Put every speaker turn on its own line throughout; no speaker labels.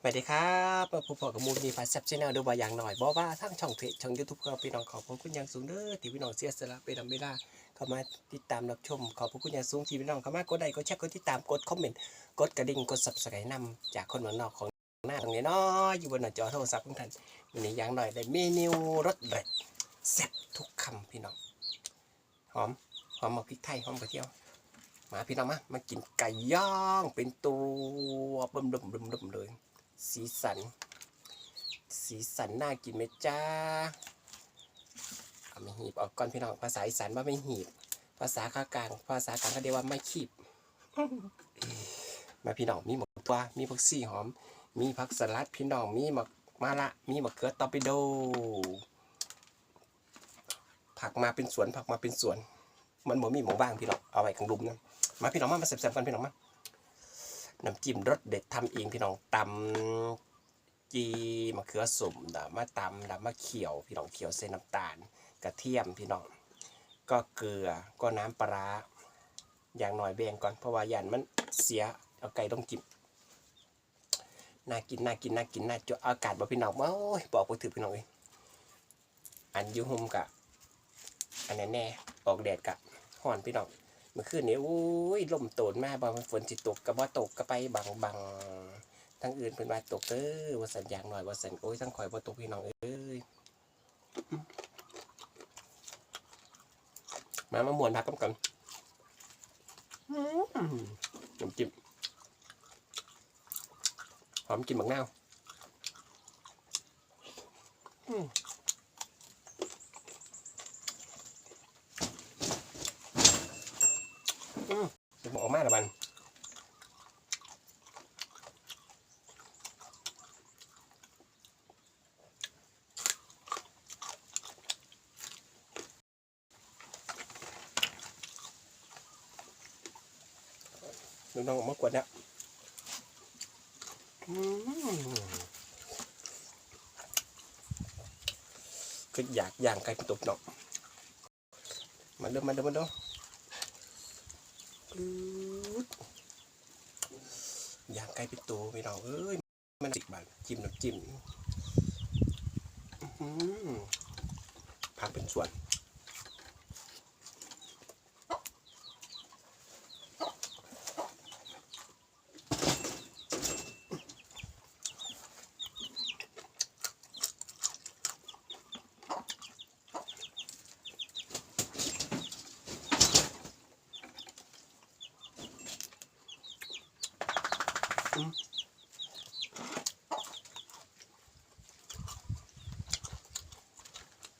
สวัสดีครับมาพบกับมูลนีพัสซับชแนลดูบาอย่างหน่อยบอกว่าทั้งช่องเทช่องยูทูบก็พี่น้องขอบพระคุณอย่างสูงเด้อที่พี่น้องเสียสละไปทำไม่ได้เข้ามาติดตามรับชม ขอบพระคุณอย่างสูงที่พี่น้องเข้ามากดไลค์กดแชร์กดติดตามกดคอมเมนต์กดกระดิ่งกดซับสไครต์นำจากคนหนนอกของหน้าตรงนี้เนาะอยู่บนหน้าจอโทรศัพท์ของท่านวันนี้อย่างหน่อยได้เมนูรสเด็ดแซ่บทุกคำพี่น้องหอมหอมหมกพริกไทยหอมกระเทียมมาพี่น้องมามากินไก่ย่างเป็นตัวบึมบึมบึมบึมเลย สีสัน สีสันน่ากินไหมจ้าเอาไม่หีบออกก่อนพี่น้องภาษาอีสานว่าไม่หีบ ภาษาข้ากลางภาษากลางเขาเรียกว่าไม่ขีบ มาพี่น้องมีหมกตัวมีผักซี่หอม มีผักสลัดพี่น้องมีหมกมาละมีมะเขือตอร์ปิโด ผักมาเป็นสวนผักมาเป็นสวน มันบ่มีหมองบ้างพี่น้องเอาไว้ข้างลุมนะมาพี่น้องมามาแซ่บๆกันพี่น้องมา น้ำจิ้มรสเด็ดทำเองพี่น้องตำจีมะเขือสุ่มดามาตำดามาเขียว พี่น้องเขียวเส้นน้ำตาล กระเทียมพี่น้อง ก็เกลือก็น้ำปลาอย่างหน่อยแบ่งก่อนเพราะว่ายันมันเสียเอาไก่ต้องจิ้มน่ากินน่ากินน่ากินน่าจะอากาศบ่พี่น้องโอ้ยบอกไปถือพี่น้องเองอันยูหุมกะอันแนั้นแน่ออกแดดกะห่อนพี่น้อง มื่อคืนนี้โอ้ยลมโตนมากบางฝนจิตกกระบ่ตกก็ไปบังบังทั้งอื่นเป็นว่าตกเด้อว่าสัญญาณหน่อยว่าสันโอ้ยทั้งข่อยบ่ตกพี่น้องเอ้ยมามามวนพักกันก่อนอืมน้ำจิ้มหอมกินบักนา วอืมเดี๋ยวบอกอกมาละบันน้องๆออกมากวดเนี่ยอืมคืออยากย่างไก่เป็นตุกเนาะมาเด้อมาเด้อมาเด้อดย่าง ไก่เป็นตัวพี่น้องเอ้ยมันสิบบาทจิ้มน้ำจิ้มหือผักเป็นส่วน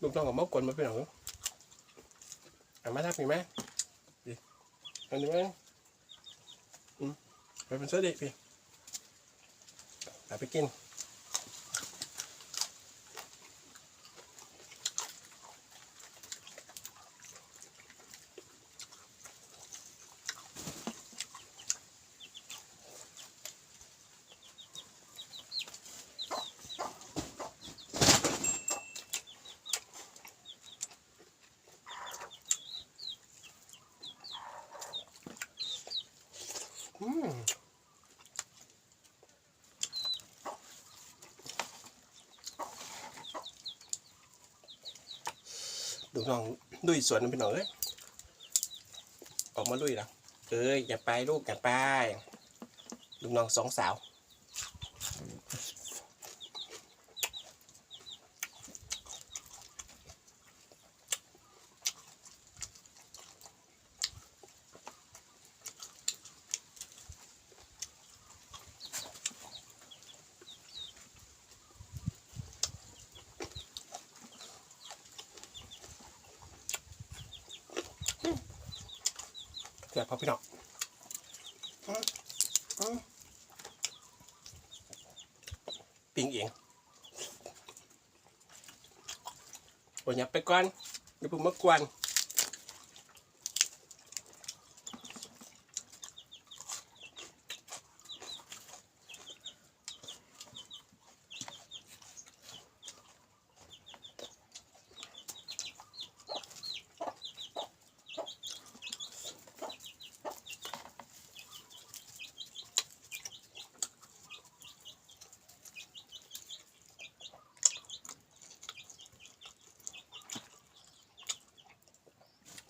ลูกน้องกับมอกวนมาเป็นหรออามาทักมีไหมดิอันนี้ไหมอืมไปเป็นเสื้อเด็กพี่เอาไปกิน ลูกน้องลุยสวนเป็นหนองเอ้ยออกมาลุยแล้วเอ้ยอย่าไปลูกอย่าไปลูกน้องสองสาว พอพี่น้องปิงเองโอ้ยยับไปก่อนเดี๋ยวผมมากวน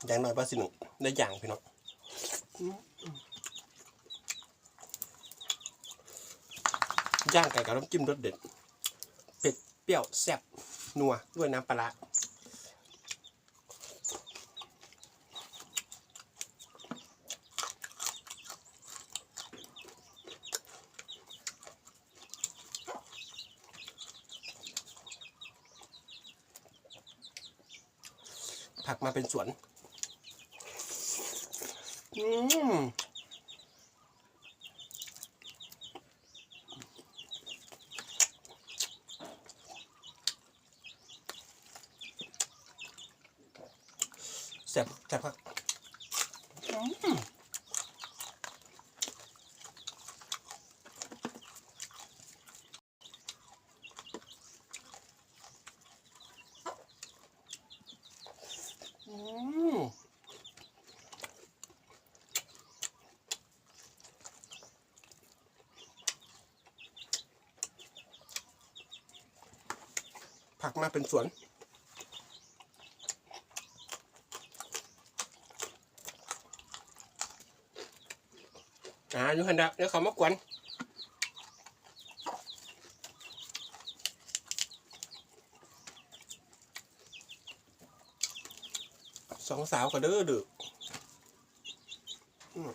อย่างน้อยว่าสิหนึ่งได้อย่างพี่น้องย่างไก่กับน้ำจิ้มรสเด็ดเผ็ดเปรี้ยวแซ่บนัวด้วยน้ำปลาร้าผักมาเป็นสวน อืมแซ่บแซ่บครับอืมอืม ผักมาเป็นสวน อ่าอยู่หันดะเดี๋ยวเขามากวนสองสาวก็เด้อดึกอืม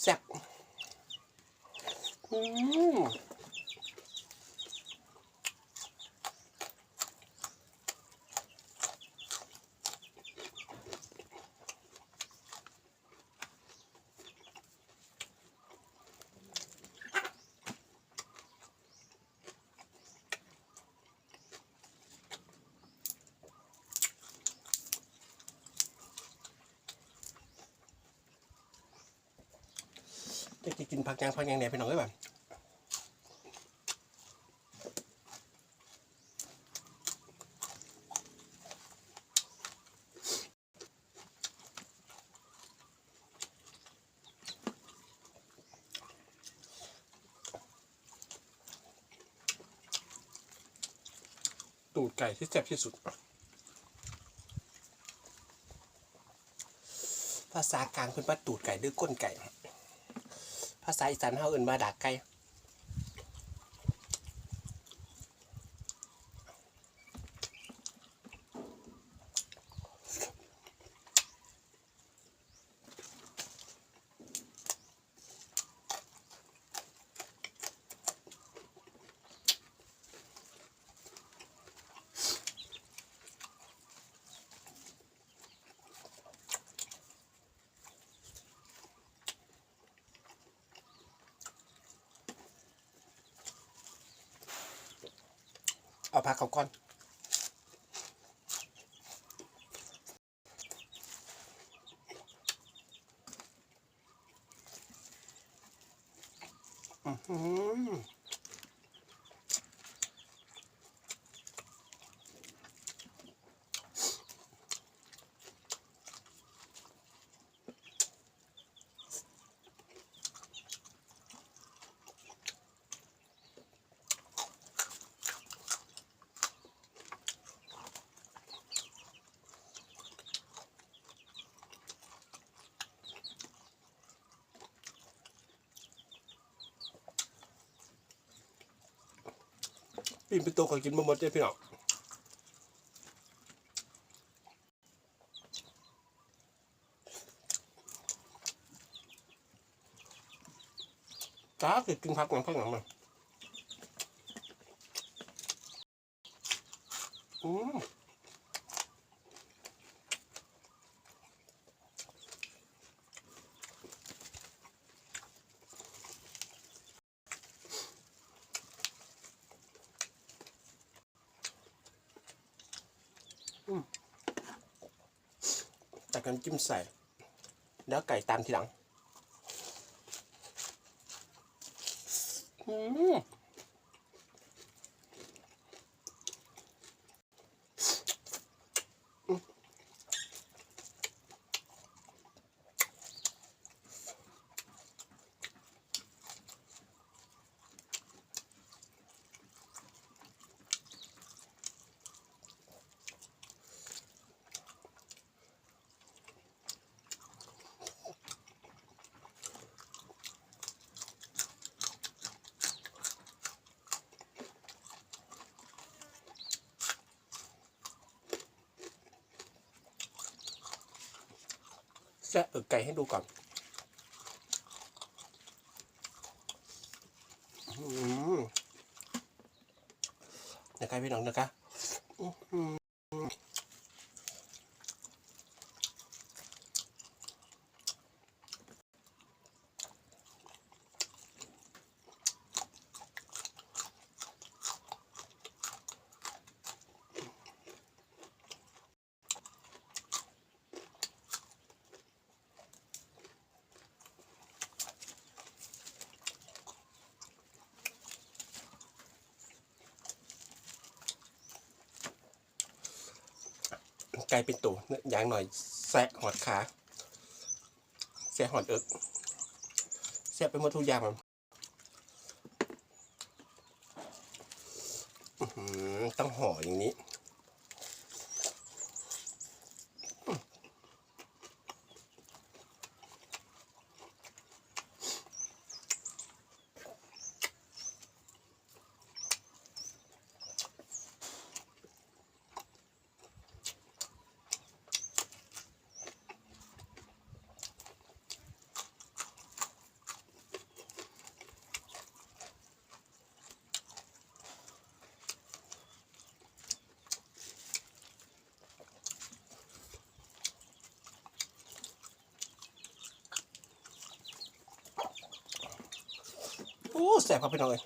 แซ่บ อืม จะกินผักยางผักยางไหนไปหน่อยได้ป่ะตูดไก่ที่แซ่บที่สุด ภาษากลางเป็นว่าตูดไก่หรือก้นไก่ ภาษาอีสานเฮาเอื่นมาดากไก่ เอาผักเขาก่อนอือ ปีนเป็นตัวก็กินมาหมดเลยพี่น้องจ้าคือกินพักหนังพักหนังมาอืม กันจิ้มใส่ แล้วไก่ตามทีหลัง อืม จะเออไก่ให้ดูก่อนอืมนะคะพี่น้องนะคะ กลายเป็นตัวเนื้อย่างหน่อยแซะหอดขาแซะหอดเอิกแสะไปหมดทุกอย่างมันอื้อหือต้องห่ออย่างนี้ โอ้ แสบครับพี่น้องเลย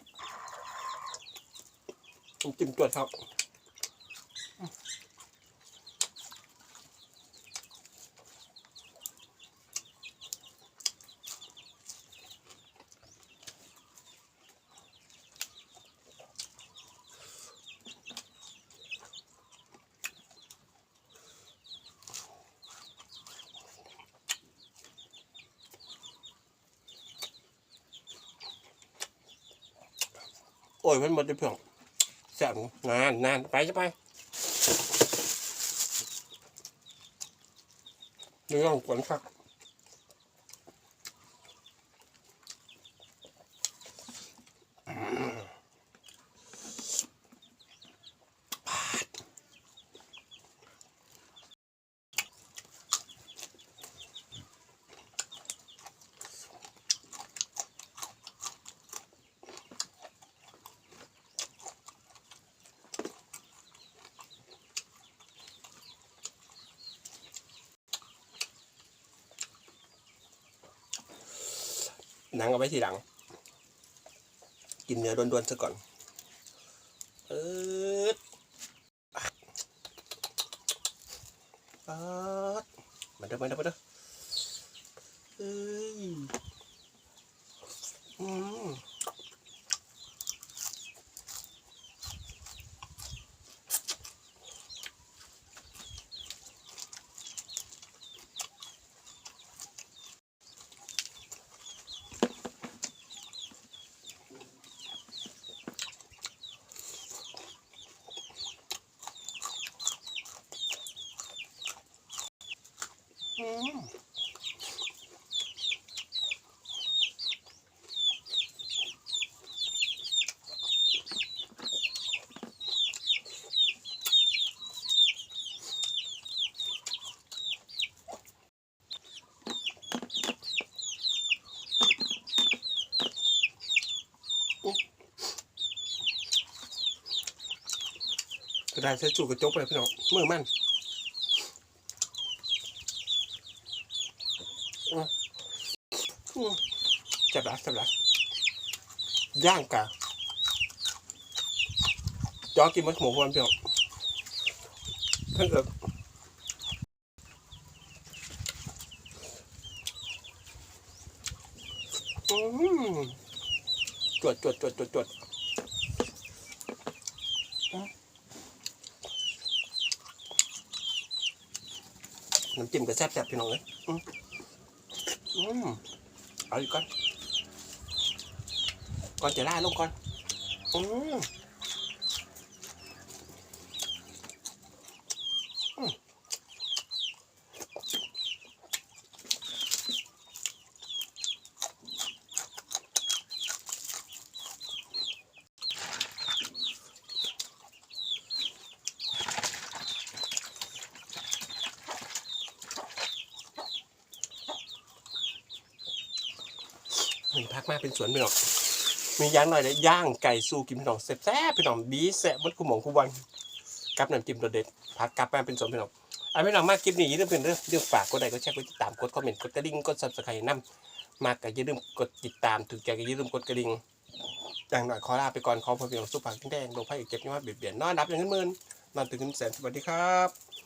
จิ้มจวดครับ อ้ยมันหมดเลยเพื่อนแสบนานนานไปจะไปเรื่องกวนครับ หนังเอาไว้ทีหลัง กินเนื้อดวนๆซะก่อน เออปาดมาเด้อมาเด้อมาเด้อเอ้ยอืม อืมกระ ดาษใช้จูกระจกเลยพี่น้องมือมันจับละจับละย่างกะจอกินมันหมูวันเดียวเพิ่งเอิบอืมจวดจวดจวดจวดจวดอืมน้ำ จิ้มก็แซ่บๆพี่น้องเลยอืมอืมเอาอีกก่อนก่อนจะล่าลงก่อนอืม มีพักมาเป็นสวนพี่น้องมีย่างหน่อยเลยย่างไก่สู้กินพี่น้องแซ่บๆพี่น้องบีแซ่บมันคู่หมองคู่บอลกับน้ำจิ้มรสเด็ดพักกลับมาเป็นสวนพี่น้องเอาพี่น้องมาคลิปนี้อย่าลืมเป็นเรื่องเรื่องฝากกดไลค์กดแชร์กดติดตามกดคอมเมนต์กดกระดิ่งกดซับสไครต์นำมากก็อย่าลืมกดติดตามถูกใจก็อย่าลืมกดกระดิ่งอย่างหน่อยขอลาไปก่อนขอพบพี่น้องสุภาพแข็งแรงลงไพ่เก็บเงินมาเบียดเบียนนอนนับอย่างเงินหมื่นนอนตื่นเงินแสนสวัสดีครับ